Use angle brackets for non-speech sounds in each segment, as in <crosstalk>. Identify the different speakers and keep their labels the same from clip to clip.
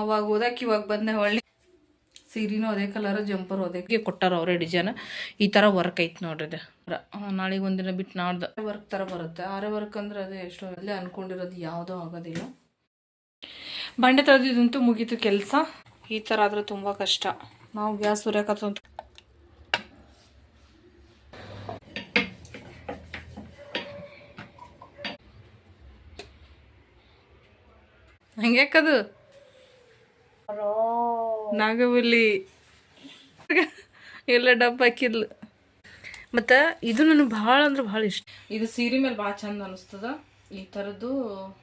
Speaker 1: ಅವಾಗ ಓದಕ್ಕೆ ಇವಾಗ ಬಂದೆ ಹೊಳ್ಳಿ ಸೀರೆನೂ ಅದೇ ಕಲರ್ ಜಂಪರ್ ಅದೇ ಕೊಟ್ಟಾರ ಅವರೇ ಡಿಸೈನ್ ಈ ಥರ ವರ್ಕ್ ಐತೆ ನೋಡ್ರಿ ನಾಳೆ ನಾಳೆಗೆ ಒಂದಿನ ಬಿಟ್ಟು ನಾಡ್ದು. ವರ್ಕ್ ಥರ ಬರುತ್ತೆ. ಆರೆ ವರ್ಕ್ ಅಂದ್ರೆ ಅದೇ ಎಷ್ಟೋ ಅಲ್ಲೇ ಅನ್ಕೊಂಡಿರೋದು ಯಾವುದೂ ಆಗೋದಿಲ್ಲ. ಬಂಡೆ ತೆಗೆದಿದಂತೂ ಮುಗೀತು ಕೆಲಸ. ಈ ಥರ ಆದ್ರೆ ತುಂಬ ಕಷ್ಟ. ನಾವು ಗ್ಯಾಸ್ ಸುರಿಯಕತ್ತಂತ ಹಂಗ್ಯಾಕದು ನಾಗವಲ್ಲಿ. ಎಲ್ಲ ಡಬ್ಬ ಹಾಕಿದ್ಲು. ಮತ್ತ ಇದು ನನಗೆ ಭಾಳ ಅಂದ್ರೆ ಭಾಳ ಇಷ್ಟ. ಇದು ಸೀರೆ ಮೇಲೆ ಭಾಳ ಚಂದ ಅನಿಸ್ತದ. ಈ ತರದ್ದು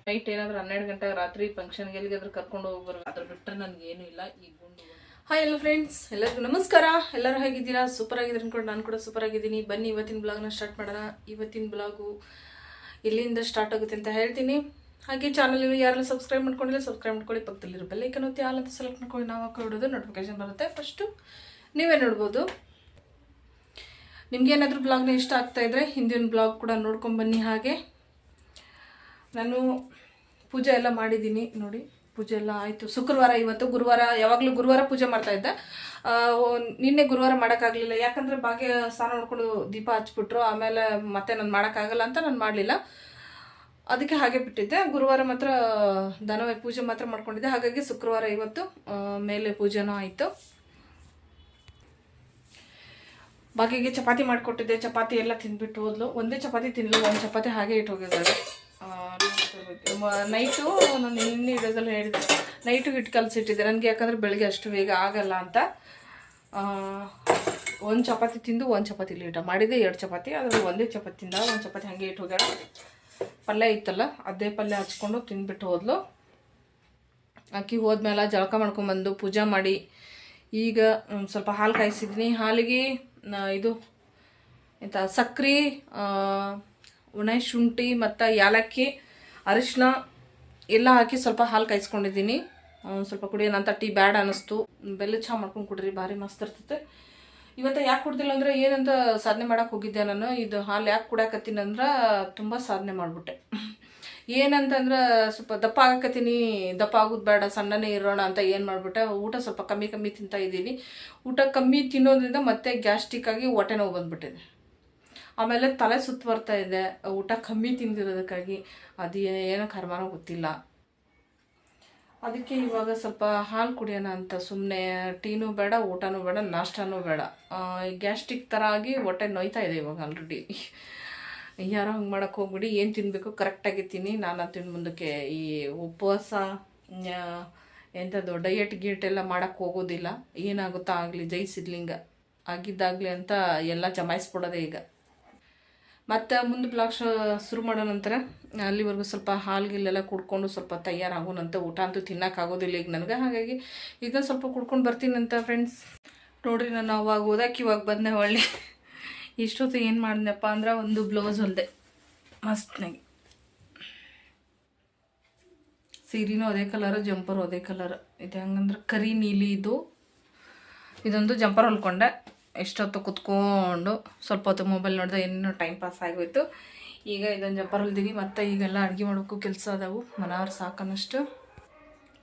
Speaker 1: ನೈಟ್ ಏನಾದ್ರೂ ಹನ್ನೆರಡು ಗಂಟೆ ರಾತ್ರಿ ಫಂಕ್ಷನ್ಗೆ ಎಲ್ಲಿಗಾದ್ರೂ ಕರ್ಕೊಂಡು ಹೋಗಿ ಅದ್ರ ಬಿಟ್ಟರೆ ಏನು ಇಲ್ಲ. ಈ ಗುಂಡು ಹಾಯ್ ಎಲ್ಲ ಫ್ರೆಂಡ್ಸ್ ಎಲ್ಲರಿಗೂ ನಮಸ್ಕಾರ. ಎಲ್ಲರೂ ಹೇಗಿದ್ದೀರಾ? ಸೂಪರ್ ಆಗಿದ್ರೆ ಅನ್ಕೊಂಡು ನಾನು ಕೂಡ ಸೂಪರ್ ಆಗಿದ್ದೀನಿ. ಬನ್ನಿ ಇವತ್ತಿನ ಬ್ಲಾಗ್ನ ಸ್ಟಾರ್ಟ್ ಮಾಡೋಣ. ಇವತ್ತಿನ ಬ್ಲಾಗು ಇಲ್ಲಿಂದ ಸ್ಟಾರ್ಟ್ ಆಗುತ್ತೆ ಅಂತ ಹೇಳ್ತೀನಿ. ಹಾಗೆ ಚಾನಲ್ ಯಾರೆಲ್ಲ ಸಬ್ಸ್ಕ್ರೈಬ್ ಮಾಡ್ಕೊಂಡಿಲ್ಲ ಸಬ್ಸ್ಕ್ರೈಬ್ ಮಾಡ್ಕೊಳ್ಳಿ. ಪಕ್ಕದಲ್ಲಿರೋ ಬೆಲ್ಲೈಕನ್ ಒತ್ತಿ ಆಲ್ ಅಂತ ಸೆಲೆಕ್ಟ್ ಮಾಡ್ಕೊಳ್ಳಿ ನಾವು ಹಾಕೊಳ್ಳೋದು ನೋಟಿಫಿಕೇಶನ್ ಬರುತ್ತೆ. ಫಸ್ಟು ನೀವೇ ನೋಡ್ಬೋದು. ನಿಮ್ಗೇನಾದರೂ ಬ್ಲಾಗ್ನ ಇಷ್ಟ ಆಗ್ತಾ ಇದ್ರೆ ಹಿಂದಿನ ಬ್ಲಾಗ್ ಕೂಡ ನೋಡ್ಕೊಂಬನ್ನಿ ಹಾಗೆ. ನಾನು ಪೂಜೆ ಎಲ್ಲ ಮಾಡಿದ್ದೀನಿ. ನೋಡಿ ಪೂಜೆ ಎಲ್ಲ ಆಯಿತು. ಶುಕ್ರವಾರ ಇವತ್ತು ಗುರುವಾರ ಯಾವಾಗಲೂ ಗುರುವಾರ ಪೂಜೆ ಮಾಡ್ತಾ ಇದ್ದೆ. ಆ, ಓ- ನಿನ್ನೆ ಗುರುವಾರ ಮಾಡೋಕ್ಕಾಗಲಿಲ್ಲ. ಯಾಕಂದರೆ ಭಾಗ್ಯ ಸ್ನಾನ ನೋಡ್ಕೊಂಡು ದೀಪ ಹಚ್ಬಿಟ್ರು ಆಮೇಲೆ ಮತ್ತೆ ನಾನು ಮಾಡೋಕ್ಕಾಗಲ್ಲ ಅಂತ ನಾನು ಮಾಡಲಿಲ್ಲ. ಅದಕ್ಕೆ ಹಾಗೆ ಬಿಟ್ಟಿದ್ದೆ. ಗುರುವಾರ ಮಾತ್ರ ದನವೇ ಪೂಜೆ ಮಾತ್ರ ಮಾಡ್ಕೊಂಡಿದ್ದೆ. ಹಾಗಾಗಿ ಶುಕ್ರವಾರ ಇವತ್ತು ಮೇಲೆ ಪೂಜೆನೂ ಆಯಿತು. ಬಾಕಿಗೆ ಚಪಾತಿ ಮಾಡಿಕೊಟ್ಟಿದ್ದೆ. ಚಪಾತಿ ಎಲ್ಲ ತಿಂದ್ಬಿಟ್ಟು ಹೋದ್ಲು. ಒಂದೇ ಚಪಾತಿ ತಿನ್ನಲು ಒಂದು ಚಪಾತಿ ಹಾಗೆ ಇಟ್ಟು ಹೋಗಿದ್ದಾರೆ. ನೈಟು ನಾನು ನಿನ್ನೆ ಇಡೋದಲ್ಲ ಹೇಳಿದೆ. ನೈಟು ಹಿಟ್ಟು ಕಲಸಿಟ್ಟಿದ್ದೆ. ನನಗೆ ಯಾಕಂದರೆ ಬೆಳಗ್ಗೆ ಅಷ್ಟು ಬೇಗ ಆಗಲ್ಲ ಅಂತ. ಒಂದು ಚಪಾತಿ ತಿಂದು ಒಂದು ಚಪಾತಿ ಲೇಟ ಮಾಡಿದೆ. ಎರಡು ಚಪಾತಿ ಅದರಲ್ಲಿ ಒಂದೇ ಚಪಾತಿ ತಿಂದ ಒಂದು ಚಪಾತಿ ಹಾಗೆ ಇಟ್ಟು ಹೋಗ್ಯಾಳ. ಪಲ್ಯ ಇತ್ತಲ್ಲ, ಅದೇ ಪಲ್ಯ ಹಚ್ಕೊಂಡು ತಿಂದ್ಬಿಟ್ಟು ಹೋದ್ಲು. ಅಕ್ಕಿ ಹೋದ್ಮೇಲೆ ಜಳಕ ಮಾಡ್ಕೊಂಬಂದು ಪೂಜೆ ಮಾಡಿ, ಈಗ ಸ್ವಲ್ಪ ಹಾಲು ಕಾಯಿಸಿದ್ದೀನಿ ಹಾಲಿಗೆ ಇದು, ಎಂತ, ಸಕ್ರೆ ಒಣ ಶುಂಠಿ ಮತ್ತು ಯಾಲಕ್ಕಿ ಅರಿಶಿನ ಎಲ್ಲ ಹಾಕಿ ಸ್ವಲ್ಪ ಹಾಲು ಕಾಯಿಸ್ಕೊಂಡಿದ್ದೀನಿ. ಸ್ವಲ್ಪ ಕುಡಿಯೋಣ ಅಂತ ಟೀ ಬ್ಯಾಡ್ ಅನ್ನಿಸ್ತು ಬೆಲ್ಲ ಚಹಾ ಮಾಡ್ಕೊಂಡು ಕುಡ್ರಿ, ಭಾರಿ ಮಸ್ತ್ ಇರ್ತೈತೆ. ಇವತ್ತು ಯಾಕೆ ಕುಡ್ದಿಲ್ಲ ಅಂದ್ರೆ ಏನಂತ ಸಾಧನೆ ಮಾಡಕ್ಕೆ ಹೋಗಿದ್ದೆ ನಾನು. ಇದು ಹಾಲು ಯಾಕೆ ಕುಡಿಯಾಕತ್ತೀನಿ ಅಂದ್ರೆ ತುಂಬ ಸಾಧನೆ ಮಾಡಿಬಿಟ್ಟೆ. ಏನಂತಂದ್ರೆ ಸ್ವಲ್ಪ ದಪ್ಪ ಆಗಕತ್ತೀನಿ, ದಪ್ಪ ಆಗೋದು ಬೇಡ, ಸಣ್ಣನೇ ಇರೋಣ ಅಂತ ಏನು ಮಾಡಿಬಿಟ್ಟೆ. ಊಟ ಸ್ವಲ್ಪ ಕಮ್ಮಿ ಕಮ್ಮಿ ತಿಂತಾ ಇದ್ದೀನಿ. ಊಟ ಕಮ್ಮಿ ತಿನ್ನೋದ್ರಿಂದ ಮತ್ತೆ ಗ್ಯಾಸ್ಟ್ರಿಕ್ ಆಗಿ ಹೊಟ್ಟೆ ನೋವು ಬಂದ್ಬಿಟ್ಟಿದೆ. ಆಮೇಲೆ ತಲೆ ಸುತ್ತ ಬರ್ತಾ ಇದೆ. ಊಟ ಕಮ್ಮಿ ತಿಂದಿರೋದಕ್ಕಾಗಿ ಅದು ಏನೋ ಕರ್ಮನೋ ಗೊತ್ತಿಲ್ಲ. ಅದಕ್ಕೆ ಇವಾಗ ಸ್ವಲ್ಪ ಹಾಲು ಕುಡಿಯೋಣ ಅಂತ. ಸುಮ್ಮನೆ ಟೀನೂ ಬೇಡ, ಊಟನೂ ಬೇಡ, ನಾಷ್ಟನೂ ಬೇಡ. ಗ್ಯಾಸ್ಟ್ರಿಕ್ ಥರ ಆಗಿ ಹೊಟ್ಟೆ ನೋಯ್ತಾ ಇದೆ ಇವಾಗ ಆಲ್ರೆಡಿ ಯಾರೋ ಹಂಗೆ ಮಾಡೋಕ್ಕೆ ಹೋಗ್ಬಿಡಿ, ಏನು ತಿನ್ನಬೇಕು ಕರೆಕ್ಟಾಗಿ ತಿನ್ನಿ. ನಾನು ತಿಂದು ಮುಂದಕ್ಕೆ ಈ ಉಪವಾಸ ಎಂಥದ್ದು ಡಯಟ್ ಗೀಟ್ ಎಲ್ಲ ಮಾಡೋಕ್ಕೆ ಹೋಗೋದಿಲ್ಲ. ಏನಾಗುತ್ತಾ ಆಗಲಿ, ಜೈ ಸಿದ್ಲಿಂಗ. ಆಗಿದ್ದಾಗಲಿ ಅಂತ ಎಲ್ಲ ಜಮಾಯಿಸ್ಬಿಡೋದೆ ಈಗ. ಮತ್ತು ಮುಂದೆ ಬ್ಲಾಗ್ ಶುರು ಮಾಡೋ ನಂತರ, ಅಲ್ಲಿವರೆಗೂ ಸ್ವಲ್ಪ ಹಾಲು ಗಿಲ್ಲೆಲ್ಲ ಕುಡ್ಕೊಂಡು ಸ್ವಲ್ಪ ತಯಾರಾಗೋಣಂತ ಊಟ ಅಂತೂ ತಿನ್ನೋಕ್ಕಾಗೋದಿಲ್ಲ ಈಗ ನನಗೆ. ಹಾಗಾಗಿ ಇದನ್ನ ಸ್ವಲ್ಪ ಕುಡ್ಕೊಂಡು ಬರ್ತೀನಂತ ಫ್ರೆಂಡ್ಸ್ ನೋಡಿರಿ ನಾನು ಅವಾಗ ಓದಕ್ಕೆ ಇವಾಗ ಬಂದೆ ಒಳ್ಳೆ ಇಷ್ಟೊತ್ತು ಏನು ಮಾಡಿದ್ನಪ್ಪ ಅಂದ್ರೆ ಒಂದು ಬ್ಲೌಸ್ ಹೊಲ್ದೆ. ಮಸ್ತ್ನಾಗೆ. ಸೀರೆನೂ ಅದೇ ಕಲರ್ ಜಂಪರು ಅದೇ ಕಲರ್ ಇದು ಹೆಂಗಂದ್ರೆ ಕರಿ ನೀಲಿ ಇದು. ಇದೊಂದು ಜಂಪರ್ ಹೊಲ್ಕೊಂಡೆ. ಎಷ್ಟೊತ್ತು ಕುತ್ಕೊಂಡು ಸ್ವಲ್ಪ ಹೊತ್ತು ಮೊಬೈಲ್ ನೋಡಿದೆ ಇನ್ನೂ ಟೈಮ್ ಪಾಸ್ ಆಗೋಯ್ತು. ಈಗ ಇದೊಂದು ಜಂಪರ್ ಹೊಲ್ದೀನಿ ಮತ್ತು ಈಗೆಲ್ಲ ಅಡುಗೆ ಮಾಡೋಕ್ಕೂ ಕೆಲಸ ಅದಾವು. ಮನಾರ್ ಸಾಕನಷ್ಟು.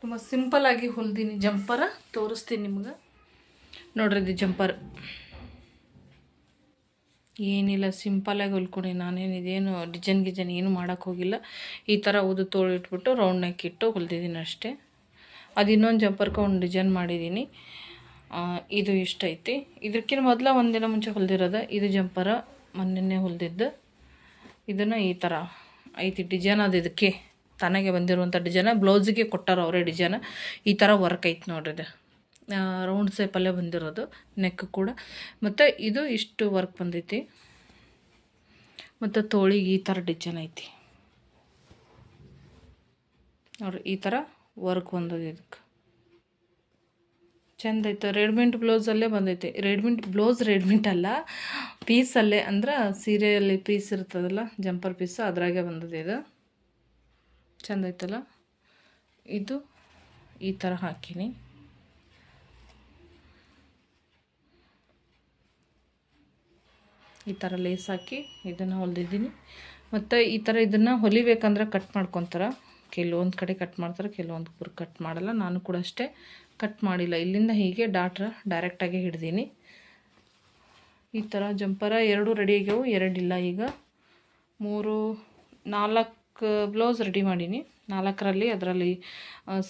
Speaker 1: ತುಂಬ ಸಿಂಪಲ್ಲಾಗಿ ಹೊಲ್ದೀನಿ ಜಂಪರ ತೋರಿಸ್ತೀನಿ ನಿಮ್ಗೆ. ನೋಡ್ರಿ ಇದು ಜಂಪರ್ ಏನಿಲ್ಲ ಸಿಂಪಲಾಗಿ ಹೊಲ್ಕೊಂಡು. ನಾನೇನು ಇದೇನು ಡಿಸೈನ್ ಗಿಜನ್ ಏನು ಮಾಡೋಕ್ಕೆ ಹೋಗಿಲ್ಲ. ಈ ಥರ ಉದು ತೋಳಿಟ್ಬಿಟ್ಟು ರೌಂಡ್ ನೆಕ್ ಇಟ್ಟು ಹೊಲ್ದಿದ್ದೀನಿ ಅಷ್ಟೇ. ಅದು ಇನ್ನೊಂದು ಜಂಪರ್ಗೆ ಒಂದು ಡಿಸೈನ್ ಮಾಡಿದ್ದೀನಿ ಇದು ಇಷ್ಟೈತಿ ಇದಕ್ಕಿಂತ ಮೊದಲ ಒಂದಿನ ಮುಂಚೆ ಹೊಲ್ದಿರೋದು ಇದು ಜಂಪರ ಮೊನ್ನೆ ಹೊಲ್ದಿದ್ದು. ಇದನ್ನು ಈ ಥರ ಐತಿ ಡಿಸೈನ್ ಅದು ಇದಕ್ಕೆ. ತನಗೆ ಬಂದಿರುವಂಥ ಡಿಸೈನ, ಬ್ಲೌಸಿಗೆ ಕೊಟ್ಟಾರ ಅವರೇ ಡಿಸೈನ್. ಈ ಥರ ವರ್ಕ್ ಐತಿ ನೋಡ್ರಿ ಇದು. ರೌಂಡ್ ಸೇಪಲ್ಲೇ ಬಂದಿರೋದು ನೆಕ್ ಕೂಡ. ಮತ್ತು ಇದು ಇಷ್ಟು ವರ್ಕ್ ಬಂದೈತಿ. ಮತ್ತು ತೋಳಿಗೆ ಈ ಥರ ಡಿಸೈನ್ ಐತಿ. ನೋಡ್ರಿ, ಈ ಥರ ವರ್ಕ್ ಬಂದದ ಇದಕ್ಕೆ ಚಂದ ಐತೆ ರೆಡ್ಮಿಂಟ್ ಬ್ಲೌಸಲ್ಲೇ ಬಂದೈತೆ. ರೆಡ್ಮಿಂಟ್ ಬ್ಲೌಸ್ ರೆಡ್ಮಿಂಟ್ ಅಲ್ಲ ಪೀಸಲ್ಲೇ ಅಂದ್ರೆ ಸೀರೆಯಲ್ಲಿ ಪೀಸ್ ಇರ್ತದಲ್ಲ ಜಂಪರ್ ಪೀಸ್ ಅದರಾಗೆ ಬಂದದೆ ಇದು. ಚೆಂದ ಐತಲ್ಲ? ಇದು ಈ ಥರ ಹಾಕೀನಿ. ಈ ಥರ ಲೇಸ್ ಹಾಕಿ ಇದನ್ನು ಹೊಲ್ದಿದ್ದೀನಿ. ಮತ್ತು ಈ ಥರ ಇದನ್ನು ಹೊಲಿಬೇಕಂದ್ರೆ ಕಟ್ ಮಾಡ್ಕೊತಾರೆ. ಕೆಲವೊಂದು ಕಡೆ ಕಟ್ ಮಾಡ್ತಾರೆ, ಕೆಲವೊಂದು ಕಟ್ ಮಾಡಲ್ಲ. ನಾನು ಕೂಡ ಅಷ್ಟೇ. ಕಟ್ ಮಾಡಿಲ್ಲ. ಇಲ್ಲಿಂದ ಹೀಗೆ ಡಾಟ್ರ ಡೈರೆಕ್ಟಾಗಿ ಹಿಡ್ದೀನಿ. ಈ ಥರ ಜಂಪರ ಎರಡು ರೆಡಿ ಆಗ್ಯಾವು ಎರಡಿಲ್ಲ ಈಗ. ಮೂರು, ನಾಲ್ಕು ಬ್ಲೌಸ್ ರೆಡಿ ಮಾಡೀನಿ. ನಾಲ್ಕರಲ್ಲಿ ಅದರಲ್ಲಿ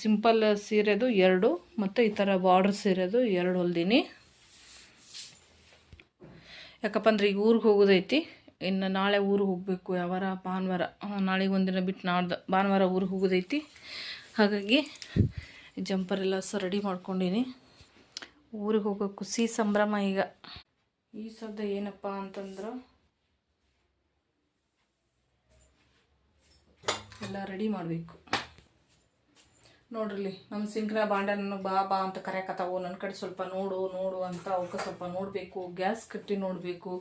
Speaker 1: ಸಿಂಪಲ್ ಸೀರೆದು ಎರಡು ಮತ್ತು ಈ ಥರ ಬಾರ್ಡ್ರ್ ಸೀರೆದು ಎರಡು ಹೊಲ್ದೀನಿ. ಯಾಕಪ್ಪ ಅಂದ್ರೆ ಈಗ ಊರಿಗೆ ಹೋಗೋದೈತಿ. ಇನ್ನು ನಾಳೆ ಊರಿಗೆ ಹೋಗಬೇಕು, ಯಾವಾರ ಭಾನುವಾರ. ನಾಳೆಗೆ ಒಂದಿನ ಬಿಟ್ಟು ನಾಡ್ದು ಭಾನುವಾರ ಊರಿಗೆ ಹೋಗೋದೈತಿ. ಹಾಗಾಗಿ ಜಂಪರ್ ಸಹ ರೆಡಿ ಮಾಡ್ಕೊಂಡೀನಿ. ಊರಿಗೆ ಹೋಗೋ ಖುಷಿ ಸಂಭ್ರಮ ಈಗ. ಈ ಸದ್ದ ಏನಪ್ಪ ಅಂತಂದ್ರೆ ಎಲ್ಲ ರೆಡಿ ಮಾಡಬೇಕು. ನೋಡ್ರಿ ನಮ್ಮ ಸಿಂಕ್ನ ಬಾಂಡೆ ನನಗೆ ಬಾ ಬಾ ಅಂತ ಕರೆಯಕತ್ತಾವು. ನನ್ನ ಕಡೆ ಸ್ವಲ್ಪ ನೋಡು ನೋಡು ಅಂತ ಅವಕ್ಕೆ ಸ್ವಲ್ಪ ನೋಡಬೇಕು. ಗ್ಯಾಸ್ ಕಟ್ಟಿ ನೋಡಬೇಕು.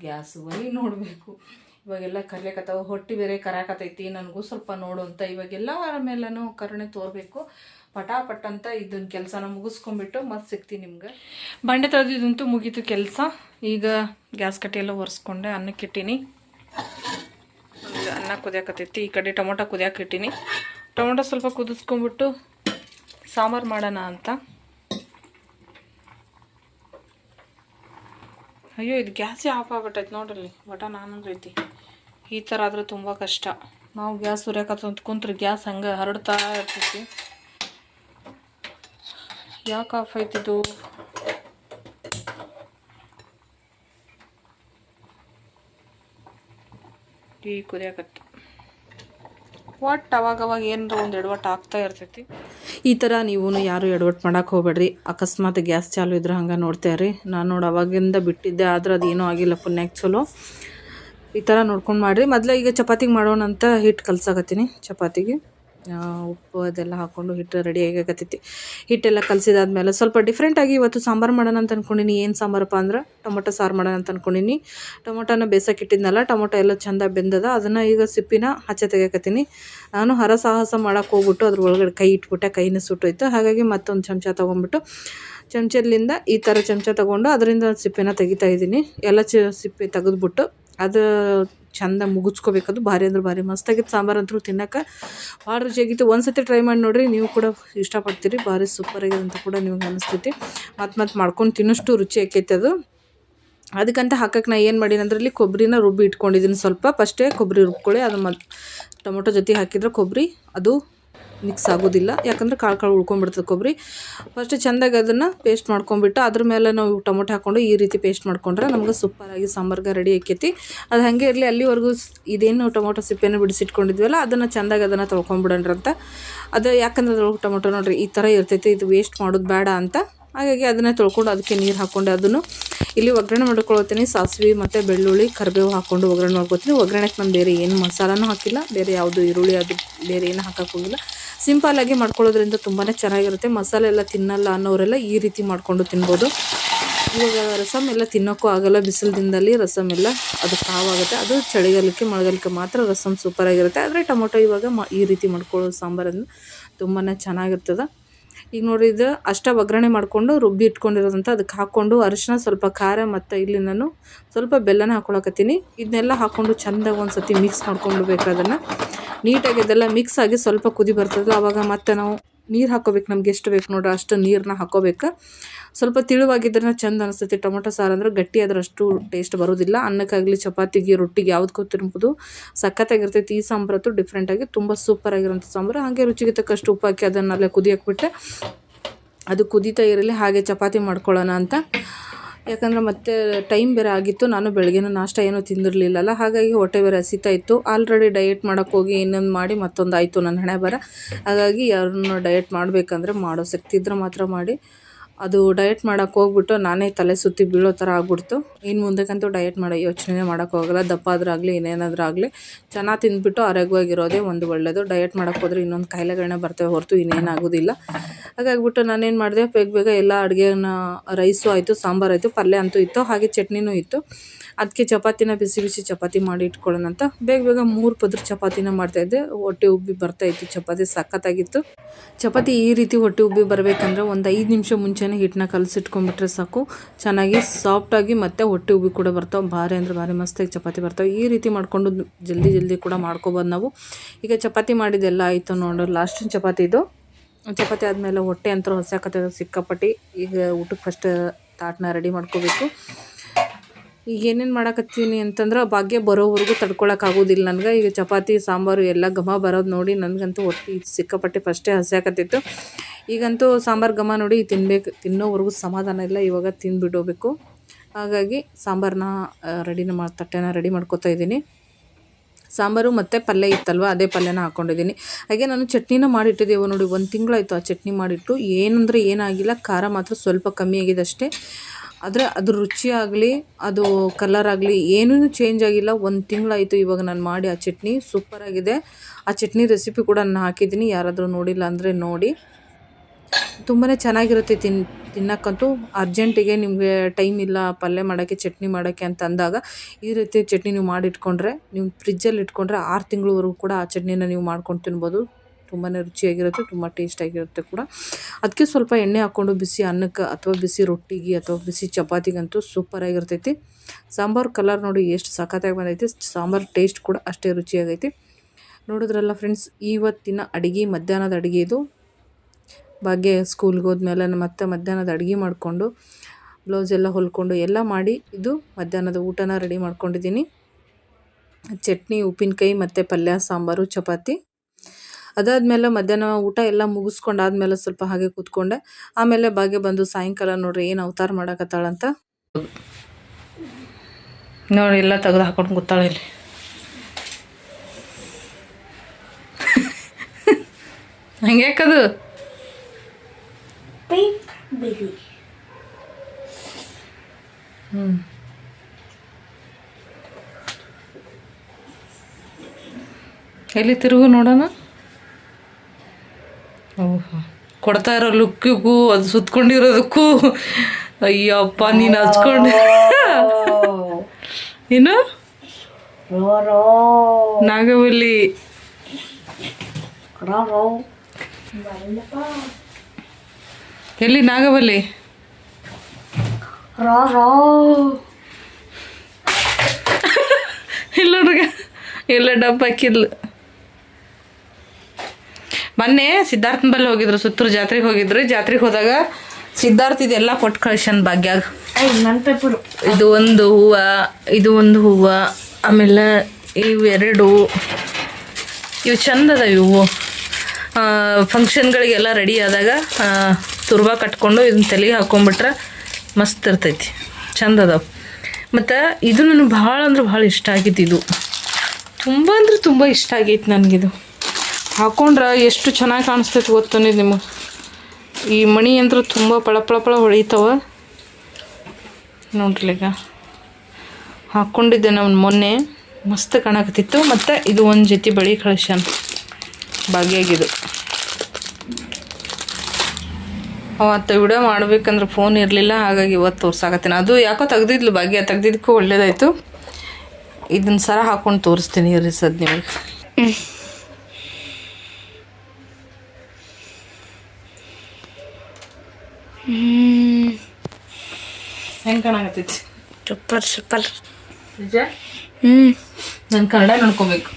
Speaker 1: ಗ್ಯಾಸ್ ಒಲಿ ನೋಡಬೇಕು. ಇವಾಗೆಲ್ಲ ಕರ್ಲಿಕತ್ತಾವು ಹೊಟ್ಟಿ ಬೇರೆ ಕರೆಯಕತ್ತೈತಿ. ನನಗೂ ಸ್ವಲ್ಪ ನೋಡು ಅಂತ ಇವಾಗೆಲ್ಲ ಮೇಲೂ ಕರುಣೆ ತೋರಬೇಕು. ಪಟಾಪಟ್ ಅಂತ ಇದನ್ನ ಕೆಲಸನ ಮುಗಿಸ್ಕೊಂಡ್ಬಿಟ್ಟು ಮತ್ತೆ ಸಿಗ್ತೀನಿ ನಿಮ್ಗೆ? ಬಂಡೆ ತೊಳೆದಿದ್ದಂತೂ ಮುಗೀತು ಕೆಲಸ. ಈಗ ಗ್ಯಾಸ್ ಕಟ್ಟಿ ಎಲ್ಲ ಒರೆಸ್ಕೊಂಡೆ, ಅನ್ನಕ್ಕೆ ಇಟ್ಟೀನಿ. ಅನ್ನ ಕುದಿಯಾಕತ್ತೈತಿ, ಈ ಕಡೆ ಟೊಮೊಟೊ ಕುದಿಯಾಕೆ ಇಟ್ಟೀನಿ. ಟೊಮೊಟೊ ಸ್ವಲ್ಪ ಕುದಿಸ್ಕೊಂಬಿಟ್ಟು ಸಾಂಬಾರು ಮಾಡೋಣ ಅಂತ. ಅಯ್ಯೋ, ಇದು ಗ್ಯಾಸೇ ಆಫ್ ಆಗ್ಬಿಟ್ಟೈತೆ ನೋಡ್ರಿ, ಬಟನ್ ಆನ್ ಐತಿ ಈ ಥರ ಆದ್ರೆ ತುಂಬ ಕಷ್ಟ. ನಾವು ಗ್ಯಾಸ್ ಉರಿಯಾಕತ್ತ ಕುಂತ್ರೆ ಗ್ಯಾಸ್ ಹಂಗೆ ಹರಡ್ತಾ ಇರ್ತೈತಿ. ಯಾಕೆ ಆಫ್ ಆಯ್ತಿದ್ದು ಈ ಕುದಿಯಾಕತ್ತ ಒಟ್ಟು ಅವಾಗ ಅವಾಗ ಏನಾರ ಒಂದು ಎಡವಟ್ಟು ಆಗ್ತಾ ಇರ್ತೈತಿ? ಈ ಥರ ನೀವು ಯಾರು ಎಡವಟ್ಟು ಮಾಡಕ್ಕೆ ಹೋಗ್ಬೇಡ್ರಿ. ಅಕಸ್ಮಾತ್ ಗ್ಯಾಸ್ ಚಾಲು ಇದ್ರೆ ಹಂಗೆ ನೋಡ್ತಾ ರೀ ನಾನು ನೋಡಿ ಅವಾಗಿಂದ ಬಿಟ್ಟಿದ್ದೆ ಆದ್ರೆ ಅದೇನೂ ಆಗಿಲ್ಲ ಪುಣ್ಯಕ್ಕೆ ಚಲೋ. ಈ ಥರ ನೋಡ್ಕೊಂಡು ಮಾಡಿರಿ. ಮೊದಲೇ ಈಗ ಚಪಾತಿಗೆ ಮಾಡೋಣ ಅಂತ ಹಿಟ್ಟು ಕಲ್ಸಾಕತ್ತೀನಿ ಚಪಾತಿಗೆ. ಉಪ್ಪು ಅದೆಲ್ಲ ಹಾಕ್ಕೊಂಡು ಹಿಟ್ಟು ರೆಡಿ ಆಗಕತ್ತೈತಿ ಹಿಟ್ಟೆಲ್ಲ ಕಲಸಿದಾದ್ಮೇಲೆ ಸ್ವಲ್ಪ ಡಿಫ್ರೆಂಟಾಗಿ ಇವತ್ತು ಸಾಂಬಾರು ಮಾಡೋಣ ಅಂತ ಅಂದ್ಕೊಂಡಿನಿ ಏನು ಸಾಂಬಾರಪ್ಪ ಅಂದ್ರೆ? ಟೊಮೊಟೊ ಸಾರು ಮಾಡೋಣ ಅಂತ ಅಂದ್ಕೊಂಡಿನಿ ಟೊಮೊಟೊನ ಬೇಸಕ್ಕಿಟ್ಟಿದ್ನಲ್ಲ ಟೊಮೊಟೊ ಎಲ್ಲ ಚಂದ ಬೆಂದದ. ಅದನ್ನು ಈಗ ಸಿಪ್ಪಿನ ಹಚ್ಚೆ ತೆಗಿಯಕತ್ತೀನಿ. ನಾನು ಹರಸಾಹಸ ಮಾಡೋಕ್ಕೆ ಹೋಗ್ಬಿಟ್ಟು ಅದ್ರ ಒಳಗಡೆ ಕೈ ಇಟ್ಬಿಟ್ಟೆ, ಕೈನ ಸುಟ್ಟೋಯ್ತು. ಹಾಗಾಗಿ ಮತ್ತೊಂದು ಚಮಚ ತೊಗೊಂಬಿಟ್ಟು ಚಮಚದಿಂದ ಈ ಥರ ಚಮಚ ತೊಗೊಂಡು ಅದರಿಂದ ಸಿಪ್ಪೆನ ತೆಗಿತಾ ಇದ್ದೀನಿ. ಎಲ್ಲ ಚ, ಸಿಪ್ಪೆ ತೆಗೆದ್ಬಿಟ್ಟು ಅದು ಚಂದ ಮುಗಿಸ್ಕೋಬೇಕದು ಭಾರಿ ಅಂದ್ರೆ ಭಾರಿ. ಮಸ್ತಾಗಿತ್ತು ಸಾಂಬಾರು ಅಂತೂ ತಿನ್ನಕ್ಕೆ. ಭಾಳ ರುಚಿಯಾಗಿತ್ತು ಒಂದು ಸತಿ ಟ್ರೈ ಮಾಡಿ ನೋಡಿರಿ, ನೀವು ಕೂಡ ಇಷ್ಟಪಡ್ತೀರಿ. ಭಾರಿ ಸೂಪರಾಗಿದೆ ಅಂತ ಕೂಡ ನಿಮ್ಗೆ ಅನಿಸ್ತೈತಿ. ಮತ್ತು ಮತ್ತೆ ಮಾಡ್ಕೊಂಡು ತಿನ್ನೋಷ್ಟು ರುಚಿ ಆಕೈತೆ ಅದು. ಅದಕ್ಕಂತ ಹಾಕಕ್ಕೆ ನಾ ಏನು ಮಾಡೀನಿ ಅಂದ್ರಲ್ಲಿ ಕೊಬ್ಬರಿನ ರುಬ್ಬಿ ಇಟ್ಕೊಂಡಿದ್ದೀನಿ ಸ್ವಲ್ಪ. ಫಸ್ಟೇ ಕೊಬ್ಬರಿ ರುಬ್ಕೊಳ್ಳಿ. ಅದು ಮತ್ತು ಟೊಮೊಟೊ ಜೊತೆ ಹಾಕಿದ್ರೆ ಕೊಬ್ಬರಿ ಅದು ಮಿಕ್ಸ್ ಆಗೋದಿಲ್ಲ. ಯಾಕಂದ್ರೆ ಕಾಳು ಕಾಳು ಉಳ್ಕೊಂಡ್ಬಿಡ್ತದೆ ಕೊಬ್ಬರಿ. ಫಸ್ಟ್ ಚೆಂದಾಗಿ ಅದನ್ನು ಪೇಸ್ಟ್ ಮಾಡ್ಕೊಂಬಿಟ್ಟು ಅದ್ರ ಮೇಲೆ ನಾವು ಟೊಮೊಟೊ ಹಾಕ್ಕೊಂಡು ಈ ರೀತಿ ಪೇಸ್ಟ್ ಮಾಡ್ಕೊಂಡ್ರೆ ನಮಗೆ ಸೂಪರಾಗಿ ಸಾಂಬಾರ್ಗೆ ರೆಡಿ ಆಕೈತಿ. ಅದು ಹಾಗೆ ಇರಲಿ, ಅಲ್ಲಿವರೆಗೂ ಇದೇನು ಟೊಮೊಟೊ ಸಿಪ್ಪೆನ ಬಿಡಿಸಿಟ್ಕೊಂಡಿದ್ವಲ್ಲ, ಅದನ್ನು ಚೆಂದಾಗಿ ಅದನ್ನು ತೊಳ್ಕೊಂಬಿಡೋಣ ಅಂತ ಅದು ಯಾಕಂದ್ರೆ ಅದ್ರೊಳಗೆ ಟೊಮೊಟೊ ನೋಡಿರಿ, ಈ ಥರ ಇರ್ತೈತಿ, ಇದು ವೇಸ್ಟ್ ಮಾಡೋದು ಬೇಡ ಅಂತ. ಹಾಗಾಗಿ ಅದನ್ನೇ ತೊಳ್ಕೊಂಡು ಅದಕ್ಕೆ ನೀರು ಹಾಕ್ಕೊಂಡು ಅದನ್ನು ಇಲ್ಲಿ ಒಗ್ಗರಣೆ ಮಾಡ್ಕೊಳ್ತೀನಿ. ಸಾಸಿವೆ ಮತ್ತು ಬೆಳ್ಳುಳ್ಳಿ, ಕರಿಬೇವು ಹಾಕ್ಕೊಂಡು ಒಗ್ಗರಣೆ ಮಾಡ್ಕೊತೀನಿ ಒಗ್ಗರಣೆಗೆ ನಾನು ಬೇರೆ ಏನು ಮಸಾಲಾನೂ ಹಾಕಿಲ್ಲ. ಬೇರೆ ಯಾವುದು ಈರುಳ್ಳಿ ಅದು ಬೇರೆ ಏನು ಹಾಕಕ್ಕೆ ಹೋಗಿಲ್ಲ. ಸಿಂಪಲ್ಲಾಗಿ ಮಾಡ್ಕೊಳ್ಳೋದ್ರಿಂದ ತುಂಬಾ ಚೆನ್ನಾಗಿರುತ್ತೆ. ಮಸಾಲೆ ಎಲ್ಲ ತಿನ್ನಲ್ಲ ಅನ್ನೋರೆಲ್ಲ ಈ ರೀತಿ ಮಾಡಿಕೊಂಡು ತಿನ್ಬೋದು. ಇವಾಗ ರಸಮ್ ಎಲ್ಲ ತಿನ್ನೋಕ್ಕೂ ಆಗಲ್ಲ. ಬಿಸಿಲು ದಿನದಲ್ಲಿ ರಸಮ್ ಎಲ್ಲ ಅದು ಕಾವಾಗುತ್ತೆ ಅದು ಚಳಿಗಾಲಕ್ಕೆ, ಮಳೆಗಾಲಕ್ಕೆ ಮಾತ್ರ ರಸಮ್ ಸೂಪರಾಗಿರುತ್ತೆ ಆದರೆ ಟೊಮೊಟೊ ಇವಾಗ ಈ ರೀತಿ ಮಾಡ್ಕೊಳ್ಳೋ ಸಾಂಬಾರನ್ನು ತುಂಬಾ ಚೆನ್ನಾಗಿರ್ತದೆ. ಈಗ ನೋಡಿ ಇದು ಅಷ್ಟ ಒಗ್ಗರಣೆ ಮಾಡಿಕೊಂಡು ರುಬ್ಬಿ ಇಟ್ಕೊಂಡಿರೋದಂತ ಅದಕ್ಕೆ ಹಾಕ್ಕೊಂಡು ಅರಿಶಿನ ಸ್ವಲ್ಪ ಖಾರ ಮತ್ತು ಇಲ್ಲಿ ನಾನು ಸ್ವಲ್ಪ ಬೆಲ್ಲನ ಹಾಕ್ಕೊಳಕತ್ತೀನಿ ಇದನ್ನೆಲ್ಲ ಹಾಕ್ಕೊಂಡು ಚೆಂದಾಗಿ ಒಂದು ಸತಿ ಮಿಕ್ಸ್ ಮಾಡ್ಕೊಂಡ್ಬಿಡ್ಬೇಕು ಅದನ್ನು ನೀಟಾಗಿ ಅದೆಲ್ಲ ಮಿಕ್ಸ್ ಆಗಿ ಸ್ವಲ್ಪ ಕುದಿ ಬರ್ತದೆ. ಆವಾಗ ಮತ್ತೆ ನಾವು ನೀರು ಹಾಕೋಬೇಕು ನಮ್ಗೆ ಎಷ್ಟು ಬೇಕು ನೋಡ್ರಿ ಅಷ್ಟು ನೀರನ್ನ ಹಾಕೋಬೇಕು. ಸ್ವಲ್ಪ ತಿಳುವಾಗಿದ್ರೆ ಚೆಂದ ಅನಿಸ್ತೈತಿ. ಟೊಮೊಟೊ ಸಾರು ಅಂದ್ರೆ ಗಟ್ಟಿ ಆದ್ರೆ ಅಷ್ಟು ಟೇಸ್ಟ್ ಬರೋದಿಲ್ಲ. ಅನ್ನಕ್ಕಾಗಲಿ ಚಪಾತಿಗೆ ರೊಟ್ಟಿಗೆ ಯಾವುದಕ್ಕೂ ತಿನ್ಬೋದು ಸಖತ್ತಾಗಿರ್ತೈತಿ. ಈ ಸಾಂಬಾರತ್ತು ಡಿಫ್ರೆಂಟಾಗಿ ತುಂಬ ಸೂಪರಾಗಿರೋಂಥ ಸಾಂಬಾರು. ಹಾಗೆ ರುಚಿಗೆ ತಕ್ಕಷ್ಟು ಉಪ್ಪು ಹಾಕಿ ಅದನ್ನಲ್ಲೇ ಕುದಿಯಾಕ್ಬಿಟ್ಟೆ ಅದು ಕುದೀತಾ ಇರಲಿ. ಹಾಗೆ ಚಪಾತಿ ಮಾಡ್ಕೊಳ್ಳೋಣ ಅಂತ. ಯಾಕಂದರೆ ಮತ್ತೆ ಟೈಮ್ ಬೇರೆ ಆಗಿತ್ತು. ನಾನು ಬೆಳಗ್ಗೆನೂ ನಾಷ್ಟ ಏನೂ ತಿಂದಿರಲಿಲ್ಲಲ್ಲ. ಹಾಗಾಗಿ ಹೊಟ್ಟೆ ಬೇರೆ ಹಸಿತಾ ಇತ್ತು. ಆಲ್ರೆಡಿ ಡಯಟ್ ಮಾಡೋಕ್ಕೆ ಹೋಗಿ ಇನ್ನೊಂದು ಮಾಡಿ ಮತ್ತೊಂದು ಆಯಿತು. ನನ್ನ ಹಣೆ ಬರ. ಹಾಗಾಗಿ ಯಾರನ್ನು ಡಯಟ್ ಮಾಡಬೇಕಂದ್ರೆ ಮಾಡೋ ಶಕ್ತಿ ಇದ್ರೆ ಮಾತ್ರ ಮಾಡಿ. ಅದು ಡಯಟ್ ಮಾಡೋಕ್ಕೆ ಹೋಗ್ಬಿಟ್ಟು ನಾನೇ ತಲೆ ಸುತ್ತಿ ಬೀಳೋ ಥರ ಆಗ್ಬಿಡ್ತು. ಇನ್ನು ಮುಂದಕ್ಕಂತೂ ಡಯಟ್ ಮಾಡೋ ಯೋಚನೆ ಹೋಗಲ್ಲ. ದಪ್ಪ ಆದ್ರಾಗಲಿ ಏನೇನಾದ್ರೂ ಆಗಲಿ ಚೆನ್ನಾಗಿ ತಿಂದ್ಬಿಟ್ಟು ಆರೋಗ್ಯವಾಗಿರೋದೇ ಒಂದು ಒಳ್ಳೆಯದು ಡಯಟ್ ಮಾಡೋಕ್ಕೆ ಹೋದ್ರೆ ಇನ್ನೊಂದು ಕಾಯಿಲೆಗಳನ್ನ ಬರ್ತವೆ ಹೊರತು ಇನ್ನೇನಾಗೋದಿಲ್ಲ. ಹಾಗಾಗ್ಬಿಟ್ಟು ನಾನೇನು ಮಾಡಿದೆ, ಬೇಗ ಬೇಗ ಎಲ್ಲ ಅಡುಗೆನ ರೈಸು ಆಯಿತು, ಸಾಂಬಾರು ಆಯಿತು, ಪಲ್ಯ ಅಂತೂ ಇತ್ತು, ಹಾಗೆ ಚಟ್ನಿನೂ ಇತ್ತು. ಅದಕ್ಕೆ ಚಪಾತಿನ ಬಿಸಿ ಬಿಸಿ ಚಪಾತಿ ಮಾಡಿ ಇಟ್ಕೊಳ್ಳೋಣ ಅಂತ ಬೇಗ ಬೇಗ ಮೂರು ಪದ್ರ ಚಪಾತಿನ ಮಾಡ್ತಾಯಿದ್ದೆ ಹೊಟ್ಟೆ ಉಬ್ಬಿ ಬರ್ತಾಯಿತ್ತು ಚಪಾತಿ ಸಖತ್ತಾಗಿತ್ತು. ಚಪಾತಿ ಈ ರೀತಿ ಹೊಟ್ಟೆ ಉಬ್ಬಿ ಬರಬೇಕಂದ್ರೆ ಒಂದು ಐದು ನಿಮಿಷ ಮುಂಚೆನೇ ಮುಂಚೆನೇ ಹಿಟ್ಟನ್ನ ಕಲಸಿಟ್ಕೊಂಡ್ಬಿಟ್ರೆ ಸಾಕು. ಚೆನ್ನಾಗಿ ಸಾಫ್ಟಾಗಿ ಮತ್ತು ಹೊಟ್ಟೆ ಉಬ್ಬಿ ಕೂಡ ಬರ್ತಾವೆ. ಭಾರಿ ಅಂದರೆ ಭಾರಿ ಮಸ್ತಾಗಿ ಚಪಾತಿ ಬರ್ತಾವೆ. ಈ ರೀತಿ ಮಾಡಿಕೊಂಡು ಜಲ್ದಿ ಜಲ್ದಿ ಕೂಡ ಮಾಡ್ಕೊಬೋದು ನಾವು. ಈಗ ಚಪಾತಿ ಮಾಡಿದೆಲ್ಲ ಆಯಿತು ನೋಡು. ಲಾಸ್ಟಿನ ಚಪಾತಿ ಇದು. ಚಪಾತಿ ಆದಮೇಲೆ ಹೊಟ್ಟೆ ಅಂತ ಹೊಸ ಸಿಕ್ಕಾಪಟ್ಟಿ. ಈಗ ಊಟಕ್ಕೆ ಫಸ್ಟ್ ತಾಟನ್ನ ರೆಡಿ ಮಾಡ್ಕೋಬೇಕು. ಈಗ ಏನೇನು ಮಾಡಕತ್ತೀನಿ ಅಂತಂದ್ರೆ ಭಾಗ್ಯ ಬರೋವರೆಗೂ ತಡ್ಕೊಳಕ್ಕಾಗೋದಿಲ್ಲ ನನಗೆ. ಈಗ ಚಪಾತಿ, ಸಾಂಬಾರು ಎಲ್ಲ ಘಮ ಬರೋದು ನೋಡಿ ನನಗಂತೂ ಹೊಟ್ಟೆ ಸಿಕ್ಕಾಪಟ್ಟೆ ಫಸ್ಟೇ ಹಸಿಯಾಕತ್ತಿತ್ತು ಈಗಂತೂ ಸಾಂಬಾರು ಘಮ ನೋಡಿ ತಿನ್ಬೇಕು, ತಿನ್ನೋವರೆಗೂ ಸಮಾಧಾನ ಇಲ್ಲ, ಇವಾಗ ತಿಂದುಬಿಡೋಬೇಕು. ಹಾಗಾಗಿ ಸಾಂಬಾರನ್ನ ರೆಡಿನ ಮಾಡಿ ತಟ್ಟೆನ ರೆಡಿ ಮಾಡ್ಕೋತಾ ಇದ್ದೀನಿ. ಸಾಂಬಾರು ಮತ್ತು ಪಲ್ಯ ಇತ್ತಲ್ವ, ಅದೇ ಪಲ್ಯನ ಹಾಕ್ಕೊಂಡಿದ್ದೀನಿ ಹಾಗೆ ನಾನು ಚಟ್ನಿನ ಮಾಡಿಟ್ಟಿದ್ದೇವೆ ನೋಡಿ, ಒಂದು ತಿಂಗಳಾಯಿತು ಆ ಚಟ್ನಿ ಮಾಡಿಟ್ಟು. ಏನಂದರೆ ಏನಾಗಿಲ್ಲ, ಖಾರ ಮಾತ್ರ ಸ್ವಲ್ಪ ಕಮ್ಮಿ ಆಗಿದೆ ಅಷ್ಟೇ. ಆದರೆ ಅದು ಆಗಲಿ ಅದು ಕಲರ್ ಆಗಲಿ ಏನೂ ಚೇಂಜ್ ಆಗಿಲ್ಲ. ಒಂದು ತಿಂಗಳಾಯಿತು ಇವಾಗ ನಾನು ಮಾಡಿ ಆ ಚಟ್ನಿ. ಸೂಪರಾಗಿದೆ ಆ ಚಟ್ನಿ ರೆಸಿಪಿ ಕೂಡ ನಾನು ಹಾಕಿದ್ದೀನಿ. ಯಾರಾದರೂ ನೋಡಿಲ್ಲ ಅಂದರೆ ನೋಡಿ. ತುಂಬಾ ಚೆನ್ನಾಗಿರುತ್ತೆ ತಿನ್, ತಿನ್ನಕ್ಕಂತೂ. ಅರ್ಜೆಂಟಿಗೆ ನಿಮಗೆ ಟೈಮ್ ಇಲ್ಲ ಪಲ್ಯ ಮಾಡೋಕ್ಕೆ, ಚಟ್ನಿ ಮಾಡೋಕ್ಕೆ ಅಂತ ಅಂದಾಗ, ಈ ರೀತಿ ಚಟ್ನಿ ನೀವು ಮಾಡಿಟ್ಕೊಂಡ್ರೆ, ನೀವು ಫ್ರಿಜ್ಜಲ್ಲಿ ಇಟ್ಕೊಂಡ್ರೆ ಆರು ತಿಂಗಳವರೆಗೂ ಕೂಡ ಆ ಚಟ್ನಿನ ನೀವು ಮಾಡ್ಕೊಂಡು ತಿನ್ಬೋದು. ತುಂಬಾ ರುಚಿಯಾಗಿರುತ್ತೆ, ತುಂಬ ಟೇಸ್ಟಾಗಿರುತ್ತೆ ಕೂಡ. ಅದಕ್ಕೆ ಸ್ವಲ್ಪ ಎಣ್ಣೆ ಹಾಕ್ಕೊಂಡು ಬಿಸಿ ಅನ್ನಕ್ಕೆ ಅಥವಾ ಬಿಸಿ ರೊಟ್ಟಿಗೆ ಅಥವಾ ಬಿಸಿ ಚಪಾತಿಗಂತೂ ಸೂಪರಾಗಿರ್ತೈತಿ ಸಾಂಬಾರು ಕಲರ್ ನೋಡಿ ಎಷ್ಟು ಸಖತ್ತಾಗಿ ಬಂದೈತಿ, ಸಾಂಬಾರು ಟೇಸ್ಟ್ ಕೂಡ ಅಷ್ಟೇ ರುಚಿಯಾಗೈತಿ. ನೋಡಿದ್ರಲ್ಲ ಫ್ರೆಂಡ್ಸ್ ಇವತ್ತಿನ ಅಡುಗೆ ಮಧ್ಯಾಹ್ನದ ಅಡುಗೆ ಇದು. ಭಾಗ್ಯ ಸ್ಕೂಲ್ಗೆ ಹೋದ್ಮೇಲೆ ಮತ್ತೆ ಮಧ್ಯಾಹ್ನದ ಅಡುಗೆ ಮಾಡಿಕೊಂಡು ಬ್ಲೌಸ್ ಎಲ್ಲ ಹೊಲ್ಕೊಂಡು ಎಲ್ಲ ಮಾಡಿ ಇದು ಮಧ್ಯಾಹ್ನದ ಊಟನ ರೆಡಿ ಮಾಡ್ಕೊಂಡಿದ್ದೀನಿ. ಚಟ್ನಿ, ಉಪ್ಪಿನಕಾಯಿ ಮತ್ತು ಪಲ್ಯ, ಸಾಂಬಾರು, ಚಪಾತಿ. ಅದಾದಮೇಲೆ ಮಧ್ಯಾಹ್ನ ಊಟ ಎಲ್ಲ ಮುಗಿಸ್ಕೊಂಡಾದ್ಮೇಲೆ ಸ್ವಲ್ಪ ಹಾಗೆ ಕೂತ್ಕೊಂಡೆ. ಆಮೇಲೆ ಭಾಗ್ಯ ಬಂದು ಸಾಯಂಕಾಲ ನೋಡ್ರಿ ಏನು ಅವತಾರ ಮಾಡಕತ್ತಾಳಂತ ನೋಡಿ ಎಲ್ಲ ತೆಗೆದು ಹಾಕೊಂಡು ಕೂತಾಳೆ ಇಲ್ಲಿ. ಹಂಗ್ಯಾಕದು. ಹ್ಞೂ ಎಲ್ಲಿ ತಿರುಗು ನೋಡೋಣ? ಕೊಡ್ತಾ ಇರೋ ಲುಕ್ಕಿಗೂ ಅದು ಸುತ್ಕೊಂಡಿರೋದಕ್ಕೂ ಅಯ್ಯಪ್ಪ ನೀನು ಹಚ್ಕೊಂಡು ಏನು. ನಾಗವಲ್ಲಿ. ಎಲ್ಲಿ ನಾಗವಲ್ಲಿ. ಇಲ್ಲ ಹುಡುಗ ಎಲ್ಲ ಡಬ್ಬ ಹಾಕಿದ್ಲು ಮೊನ್ನೆ ಸಿದ್ಧಾರ್ಥನ ಬಲ್ಲಿ ಹೋಗಿದ್ರು ಸುತ್ತೂರು ಜಾತ್ರೆಗೆ ಹೋಗಿದ್ರು. ಜಾತ್ರೆಗೆ ಹೋದಾಗ ಸಿದ್ಧಾರ್ಥ ಇದೆಲ್ಲ ಕೊಟ್ಟು ಕಳ್ಸನ್ ಭಾಗ್ಯಾಗ ಇದು ಒಂದು ಹೂವ ಇದು ಒಂದು ಹೂವ ಆಮೇಲೆ ಇವೆರಡು ಇವು ಚಂದ ಅದಾವ ಇವು ಫಂಕ್ಷನ್ಗಳಿಗೆಲ್ಲ ರೆಡಿ ಆದಾಗ ತುರ್ಬಾ ಕಟ್ಕೊಂಡು ಇದನ್ನ ತಲೆಗೆ ಹಾಕೊಂಡ್ಬಿಟ್ರೆ ಮಸ್ತ್ ಇರ್ತೈತಿ. ಚಂದ ಅದಾವ ಮತ್ತು ಇದು ನನಗೆ ಭಾಳ ಅಂದ್ರೆ ಭಾಳ ಇಷ್ಟ ಆಗಿತ್ತು ಇದು. ತುಂಬ ಅಂದ್ರೆ ತುಂಬ ಇಷ್ಟ ಆಗೈತೆ ನನಗಿದು. ಹಾಕೊಂಡ್ರೆ ಎಷ್ಟು ಚೆನ್ನಾಗಿ ಕಾಣಿಸ್ತೈತಿ ಗೊತ್ತನಿದ್ ನಿಮಗೆ? ಈ ಮಣಿ ಅಂದ್ರೆ ತುಂಬ ಪಳ ಪಳ ನೋಡ್ರಿ ಈಗ. ಹಾಕ್ಕೊಂಡಿದ್ದೆ ನಾನು ಮೊನ್ನೆ. ಮಸ್ತ್ ಕಾಣಕತ್ತಿತ್ತು. ಮತ್ತು ಇದು ಒಂದು ಜೊತೆ ಬಳಿ ಕಳಿಸ್ಯಾನ. ಭಾಗಿಯಾಗಿದ್ದು ಅವತ್ತು ವಿಡಿಯೋ ಮಾಡ್ಬೇಕಂದ್ರೆ ಫೋನ್ ಇರಲಿಲ್ಲ. ಹಾಗಾಗಿ ಇವತ್ತು ತೋರ್ಸಾಕತ್ತೀನಿ ಅದು ಯಾಕೋ ತೆಗ್ದಿದ್ಲು ಭಾಗ್ಯ. ತೆಗ್ದಿದ್ದಕ್ಕೂ ಒಳ್ಳೇದಾಯಿತು. ಇದನ್ನ ಸರ ಹಾಕ್ಕೊಂಡು ತೋರಿಸ್ತೀನಿ ರೀ ಸದ್ ನಿಮಗೆ. ಹೆಂಗೆ ಕಾಣಕತ್ತೈತಿ?
Speaker 2: Super super.
Speaker 1: ನಿಜ
Speaker 2: ಹ್ಮ್.
Speaker 1: ನಾನು ಕನ್ನಡ ನೋಡ್ಕೋಬೇಕು.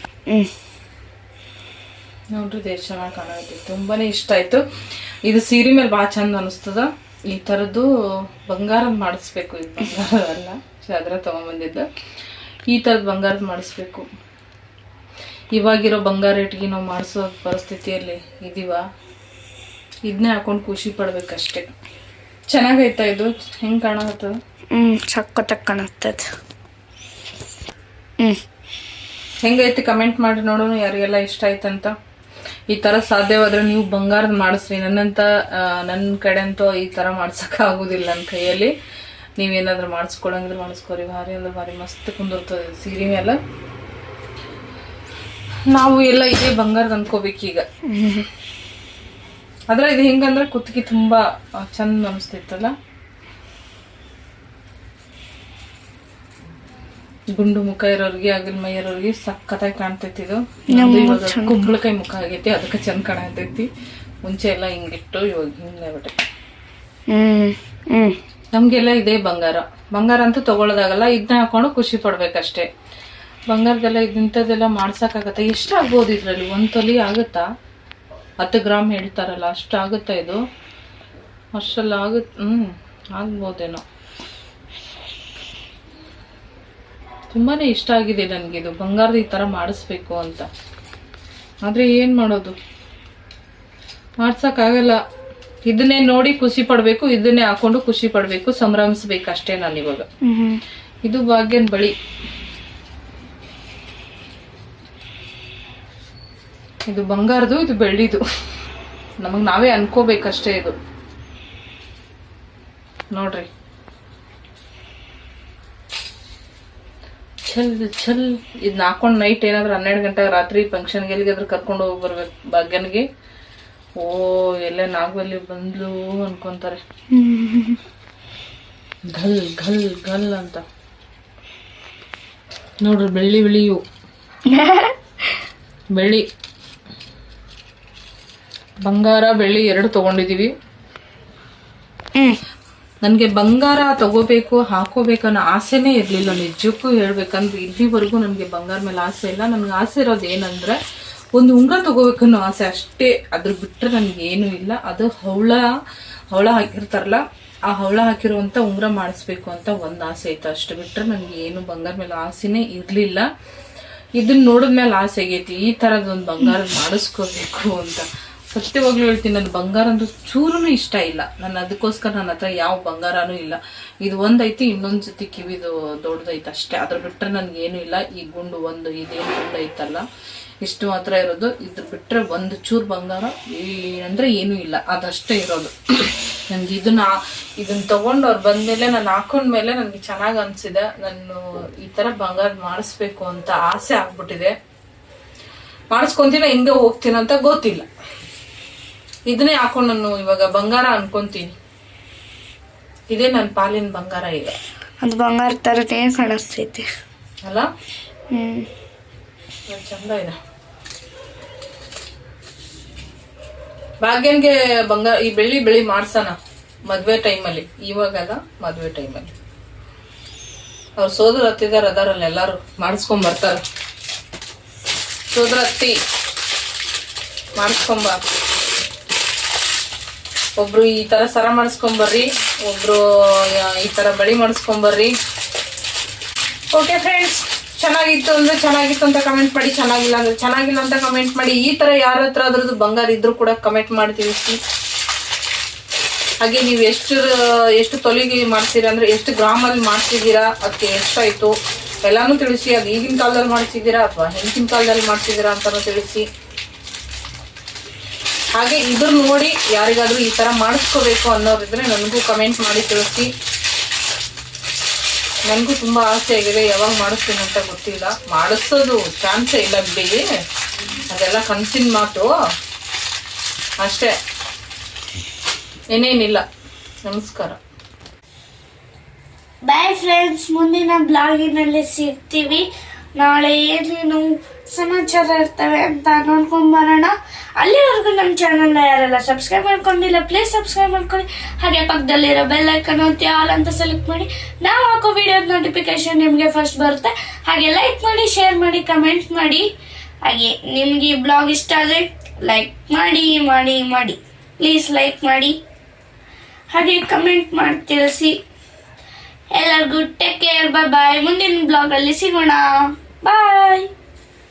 Speaker 1: ನೋಡ್ರಿ ದೇಶ ಚೆನ್ನಾಗಿ ಕಾಣಕತ್ತೈತಿ. ತುಂಬಾ ಇಷ್ಟ ಆಯಿತು. ಇದು ಸೀರೆ ಮೇಲೆ ಭಾಳ ಚಂದ ಅನಿಸ್ತದ. ಈ ಥರದ್ದು ಬಂಗಾರದ ಮಾಡಿಸ್ಬೇಕು. ಇದು ಬಂಗಾರದಲ್ಲ ಚಾದ್ರ ತೊಗೊಂಬಂದಿದ್ದ. ಈ ಥರದ್ದು ಬಂಗಾರದ ಮಾಡಿಸ್ಬೇಕು. ಇವಾಗಿರೋ ಬಂಗಾರ ರೇಟ್ಗೆ ನಾವು ಮಾಡಿಸೋ ಪರಿಸ್ಥಿತಿಯಲ್ಲಿ ಇದೀವ. ಇದನ್ನೇ ಹಾಕೊಂಡು ಖುಷಿ ಪಡ್ಬೇಕಷ್ಟೇ. ಚೆನ್ನಾಗೈತಾ ಇದು? ಹೆಂಗೆ ಕಾಣಕತ್ತದ?
Speaker 2: ಹ್ಮ್ ಸಖತ್ತಾಗಿ ಕಾಣತ್ತದ ಹ್ಮ್.
Speaker 1: ಹೆಂಗೈತಿ ಕಮೆಂಟ್ ಮಾಡಿ ನೋಡೋಣ ಯಾರಿಗೆಲ್ಲ ಇಷ್ಟ ಆಯ್ತಂತ. ಈ ಥರ ಸಾಧ್ಯವಾದ್ರೆ ನೀವು ಬಂಗಾರದ ಮಾಡಿಸ್ರಿ. ನನ್ನಂತ ನನ್ನ ಕಡೆ ಅಂತೂ ಈ ಥರ ಮಾಡ್ಸಕ್ಕೆ ಆಗೋದಿಲ್ಲ ನನ್ನ ಕೈಯಲ್ಲಿ. ನೀವೇನಾದ್ರೂ ಮಾಡಿಸ್ಕೊಳಂಗಿದ್ರೆ ಮಾಡಿಸ್ಕೊರಿ. ಭಾರಿ ಅಂದ್ರೆ ಭಾರಿ. ಮಸ್ತ್ ಕುಂದಿರ್ತದೆ ಸೀರೆ ಮೇಲೆ ನಾವು ಎಲ್ಲ ಇದೇ ಬಂಗಾರದ ಅನ್ಕೋಬೇಕೀಗ. ಆದ್ರೆ ಇದು ಹೆಂಗಂದ್ರೆ ಕುತ್ತಿಗೆ ತುಂಬಾ ಚಂದ ಅನಿಸ್ತಿತ್ತಲ್ಲ ಗುಂಡು ಮುಖ ಇರೋರ್ಗೆ ಆಗಿನ ಮೈ ಇರೋರ್ಗೆ ಸಖತ್ತಾಗಿ ಕಾಣ್ತೈತಿ ಇದು. ಕುಂಬಳಕಾಯಿ ಮುಖ ಆಗೈತಿ ಅದಕ್ಕೆ ಚಂದ ಕಾಣತೈತಿ. ಮುಂಚೆ ಎಲ್ಲ ಹಿಂಗಿಟ್ಟು ಇವಾಗ ಹಿಂಗೆ ಆಗ್ಬಿಟ್ಟೈತಿ ನಮಗೆಲ್ಲ ಇದೇ ಬಂಗಾರ. ಬಂಗಾರ ಅಂತೂ ತಗೊಳ್ಳೋದಾಗಲ್ಲ ಇದನ್ನ ಹಾಕೊಂಡು ಖುಷಿ ಪಡ್ಬೇಕಷ್ಟೇ. ಬಂಗಾರದೆಲ್ಲ ಇಂಥದ್ದೆಲ್ಲ ಮಾಡ್ಸಕ್ಕಾಗತ್ತ? ಎಷ್ಟಾಗ್ಬೋದು ಇದರಲ್ಲಿ? ಒಂದು ತೊಲಿ ಆಗುತ್ತಾ? ಹತ್ತು ಗ್ರಾಮ್ ಹೇಳ್ತಾರಲ್ಲ ಅಷ್ಟು ಆಗುತ್ತೆ ಇದು. ಅಷ್ಟೆಲ್ಲ ಆಗುತ್ತೆ ಹ್ಞೂ ಆಗ್ಬೋದೇನೋ. ತುಂಬಾ ಇಷ್ಟ ಆಗಿದೆ ನನಗೆ ಇದು. ಬಂಗಾರದ ಈ ಥರ ಮಾಡಿಸ್ಬೇಕು ಅಂತ. ಆದರೆ ಏನು ಮಾಡೋದು? ಮಾಡ್ಸೋಕ್ಕಾಗಲ್ಲ. ಇದನ್ನೇ ನೋಡಿ ಖುಷಿ ಪಡಬೇಕು ಇದನ್ನೇ ಹಾಕೊಂಡು ಖುಷಿ ಪಡಬೇಕು ಸಂಭ್ರಮಿಸ್ಬೇಕು ಅಷ್ಟೇ ನಾನು ಇವಾಗ ಇದು ಭಾಗ್ಯನ ಬಳಿ. ಇದು ಬಂಗಾರದು ಇದು ಬೆಳ್ಳಿದು. ನಮಗೆ ನಾವೇ ಅನ್ಕೋಬೇಕಷ್ಟೇ ಇದು. ನೋಡ್ರಿ. ಛಲ್ ಛಲ್. ಇದನ್ನ ಹಾಕೊಂಡು ನೈಟ್ ಏನಾದ್ರೂ ಹನ್ನೆರಡು ಗಂಟೆ ರಾತ್ರಿ ಫಂಕ್ಷನ್ಗೆ ಎಲ್ಲಿಗಾದ್ರೂ ಕರ್ಕೊಂಡು ಹೋಗಿ ಬರ್ಬೇಕು ಭಾಗ್ಯನಿಗೆ. ಓ ಎಲ್ಲ ನಾಗವಲ್ಲಿ ಬಂದ್ಲು ಅನ್ಕೊಂತಾರೆ. ಘಲ್ ಘಲ್ ಘಲ್ ಅಂತ. ನೋಡ್ರಿ ಬೆಳ್ಳಿ ಬೆಳಿಯು <laughs> ಬೆಳ್ಳಿ. ಬಂಗಾರ ಬೆಳ್ಳಿ ಎರಡು ತಗೊಂಡಿದೀವಿ.
Speaker 2: ಹ್ಮ್.
Speaker 1: ನನಗೆ ಬಂಗಾರ ತಗೋಬೇಕು ಹಾಕೋಬೇಕನ್ನೋ ಆಸೆನೇ ಇರಲಿಲ್ಲ. ನಿಜಕ್ಕೂ ಹೇಳ್ಬೇಕಂದ್ರೆ ಇಲ್ಲಿವರೆಗೂ ನನಗೆ ಬಂಗಾರ ಮೇಲೆ ಆಸೆ ಇಲ್ಲ. ನನಗೆ ಆಸೆ ಇರೋದು ಏನಂದ್ರೆ ಒಂದು ಉಂಗುರ ತಗೋಬೇಕು ಅನ್ನೋ ಆಸೆ ಅಷ್ಟೇ. ಅದ್ರ ಬಿಟ್ಟರೆ ನನಗೆ ಏನೂ ಇಲ್ಲ. ಅದು ಹವಳ ಹವಳ ಹಾಕಿರ್ತಾರಲ್ಲ ಆ ಹವಳ ಹಾಕಿರುವಂಥ ಉಂಗುರ ಮಾಡಿಸ್ಬೇಕು ಅಂತ ಒಂದು ಆಸೆ ಇತ್ತು. ಅಷ್ಟು ಬಿಟ್ಟರೆ ನನಗೆ ಏನು ಬಂಗಾರ ಮೇಲೆ ಆಸೆನೇ ಇರಲಿಲ್ಲ. ಇದನ್ನ ನೋಡಿದ್ಮೇಲೆ ಆಸೆ ಆಗೈತಿ. ಈ ಥರದ ಒಂದು ಬಂಗಾರ ಮಾಡಿಸ್ಕೋಬೇಕು ಅಂತ. ಸತ್ಯವಾಗ್ಲೂ ಹೇಳ್ತೀನಿ ನನ್ನ ಬಂಗಾರ ಅಂದ್ರೆ ಚೂರೂ ಇಷ್ಟ ಇಲ್ಲ. ನಾನು ಅದಕ್ಕೋಸ್ಕರ ನನ್ನ ಹತ್ರ ಯಾವ ಬಂಗಾರನೂ ಇಲ್ಲ. ಇದು ಒಂದೈತಿ, ಇನ್ನೊಂದು ಜೊತೆ ಕಿವಿದು ದೊಡ್ಡದೈತೆ ಅಷ್ಟೇ. ಅದ್ರ ಬಿಟ್ಟರೆ ಏನು ಇಲ್ಲ. ಈ ಗುಂಡು ಒಂದು, ಇದೇನು ಗುಂಡು ಐತಲ್ಲ ಇಷ್ಟು ಮಾತ್ರ ಇರೋದು. ಇದ್ರ ಬಿಟ್ಟರೆ ಒಂದು ಚೂರು ಬಂಗಾರ ಈ ಅಂದರೆ ಏನೂ ಇಲ್ಲ. ಅದಷ್ಟೇ ಇರೋದು. ನನಗೆ ಇದನ್ನ ಇದನ್ನ ತಗೊಂಡು ಅವ್ರು ಬಂದಮೇಲೆ ನಾನು ಹಾಕೊಂಡ್ಮೇಲೆ ನನಗೆ ಚೆನ್ನಾಗಿ ಅನ್ಸಿದೆ. ನಾನು ಈ ಥರ ಬಂಗಾರ ಮಾಡಿಸ್ಬೇಕು ಅಂತ ಆಸೆ ಆಗ್ಬಿಟ್ಟಿದೆ. ಮಾಡಿಸ್ಕೊಂತೀನಿ, ಹಿಂಗೆ ಹೋಗ್ತೀನಂತ ಗೊತ್ತಿಲ್ಲ. ಇದನ್ನೇ ಹಾಕೊಂಡು ನಾನು ಇವಾಗ ಬಂಗಾರ ಅನ್ಕೊಂತೀನಿ. ಇದೇ ನನ್ನ ಪಾಲಿನ ಬಂಗಾರ ಈಗ.
Speaker 2: ಅದು ಬಂಗಾರ ಥರನೇ ಕಾಣಿಸ್ತೈತಿ?
Speaker 1: ಅಲ್ಲ?
Speaker 2: ಹ್ಮ್.
Speaker 1: ಚಂದ ಇದೆ. ಭಾಗ್ಯನ್ಗೆ ಬಂಗಾರ ಈ ಬೆಳ್ಳಿ ಬೆಳ್ಳಿ ಮಾಡ್ಸೋಣ ಮದ್ವೆ ಟೈಮಲ್ಲಿ. ಇವಾಗಲ್ಲ ಮದ್ವೆ ಟೈಮಲ್ಲಿ. ಅವ್ರ ಸೋದರ ಹತ್ತಿದಾರ ಅದಾರಲ್ಲ ಎಲ್ಲಾರು ಮಾಡಿಸ್ಕೊಂಡ್ ಬರ್ತಾರ. ಸೋದರ ಹತ್ತಿ ಮಾಡಿಸ್ಕೊಂಬ ಒಬ್ರು ಈ ತರ ಸರ ಮಾಡಿಸ್ಕೊಂಬರ್ರಿ, ಒಬ್ರು ಈ ತರ ಬಳಿ ಮಾಡಿಸ್ಕೊಂಬರ್ರಿ. ಓಕೆ ಫ್ರೆಂಡ್ಸ್ ಚೆನ್ನಾಗಿತ್ತು ಅಂದ್ರೆ ಚೆನ್ನಾಗಿತ್ತು ಅಂತ ಕಮೆಂಟ್ ಮಾಡಿ, ಚೆನ್ನಾಗಿಲ್ಲ ಅಂದ್ರೆ ಚೆನ್ನಾಗಿಲ್ಲ ಅಂತ ಕಮೆಂಟ್ ಮಾಡಿ, ಈ ತರ ಯಾರ ಹತ್ರ ಅದ್ರದ್ದು ಬಂಗಾರ ಇದ್ರು ಕೂಡ ಕಮೆಂಟ್ ಮಾಡಿ ತಿಳಿಸಿ ಹಾಗೆ ನೀವು ಎಷ್ಟು ಎಷ್ಟು ತೊಲಿಗೆ ಮಾಡ್ತೀರಾ ಅಂದ್ರೆ, ಎಷ್ಟು ಗ್ರಾಮಲ್ಲಿ ಮಾಡ್ತಿದ್ದೀರಾ, ಅದಕ್ಕೆ ಎಷ್ಟಾಯ್ತು, ಎಲ್ಲಾನು ತಿಳಿಸಿ, ಅದು ಈಗಿನ ಕಾಲದಲ್ಲಿ ಮಾಡ್ತಿದ್ದೀರಾ ಅಥವಾ ಹಿಂದಿನ ಕಾಲದಲ್ಲಿ ಮಾಡ್ತಿದ್ದೀರಾ ಅಂತಾನು ತಿಳಿಸಿ. ಹಾಗೆ ಇದ್ರ ನೋಡಿ ಯಾರಿಗಾದ್ರೂ ಈ ತರ ಮಾಡಿಸ್ಕೋಬೇಕು ಅನ್ನೋರಿದ್ರೆ ನನಗೂ ಕಮೆಂಟ್ ಮಾಡಿ ತಿಳಿಸಿ. ನನಗೂ ತುಂಬಾ ಆಸೆ ಆಗಿದೆ, ಯಾವಾಗ ಮಾಡಿಸ್ತೀನಿ ಅಂತ ಗೊತ್ತಿಲ್ಲ. ಮಾಡಿಸೋದು ಚಾನ್ಸೇ ಇಲ್ಲ ಬಿಡಿ. ಅದೆಲ್ಲ ಕನಸಿನ ಮಾತು. ಅಷ್ಟೇ. ಏನೇನಿಲ್ಲ. ನಮಸ್ಕಾರ.
Speaker 2: ಬಾಯ್ ಫ್ರೆಂಡ್ಸ್ ಮುಂದಿನ ಬ್ಲಾಗಿನಲ್ಲಿ ಸಿಗ್ತೀವಿ. ನಾಳೆ ಏನೇನು ಸಮಾಚಾರ ಇರ್ತವೆ ಅಂತ ನೋಡ್ಕೊಂಡು ಬರೋಣ. ಅಲ್ಲಿವರೆಗೂ ನಮ್ಮ ಚಾನಲ್ನ ಯಾರೆಲ್ಲ ಸಬ್ಸ್ಕ್ರೈಬ್ ಮಾಡ್ಕೊಂಡಿಲ್ಲ ಪ್ಲೀಸ್ ಸಬ್ಸ್ಕ್ರೈಬ್ ಮಾಡ್ಕೊಳ್ಳಿ. ಹಾಗೆ ಪಕ್ಕದಲ್ಲಿರೋ ಬೆಲ್ ಐಕನ್ ಒತ್ತಿ ಆಲ್ ಅಂತ ಸೆಲೆಕ್ಟ್ ಮಾಡಿ. ನಾವು ಹಾಕೋ ವಿಡಿಯೋದ ನೋಟಿಫಿಕೇಶನ್ ನಿಮಗೆ ಫಸ್ಟ್ ಬರುತ್ತೆ. ಹಾಗೆ ಲೈಕ್ ಮಾಡಿ ಶೇರ್ ಮಾಡಿ ಕಮೆಂಟ್ ಮಾಡಿ. ಹಾಗೆ ನಿಮಗೆ ಈ ಬ್ಲಾಗ್ ಇಷ್ಟ ಆದರೆ ಲೈಕ್ ಮಾಡಿ ಮಾಡಿ ಮಾಡಿ. ಪ್ಲೀಸ್ ಲೈಕ್ ಮಾಡಿ. ಹಾಗೆ ಕಮೆಂಟ್ ಮಾಡಿ ತಿಳಿಸಿ. ಎಲ್ಲರಿಗೂ ಟೇಕ್ ಕೇರ್ ಬಾಯ್ ಬಾಯ್ ಮುಂದಿನ ಬ್ಲಾಗಲ್ಲಿ ಸಿಗೋಣ. ಬಾಯ್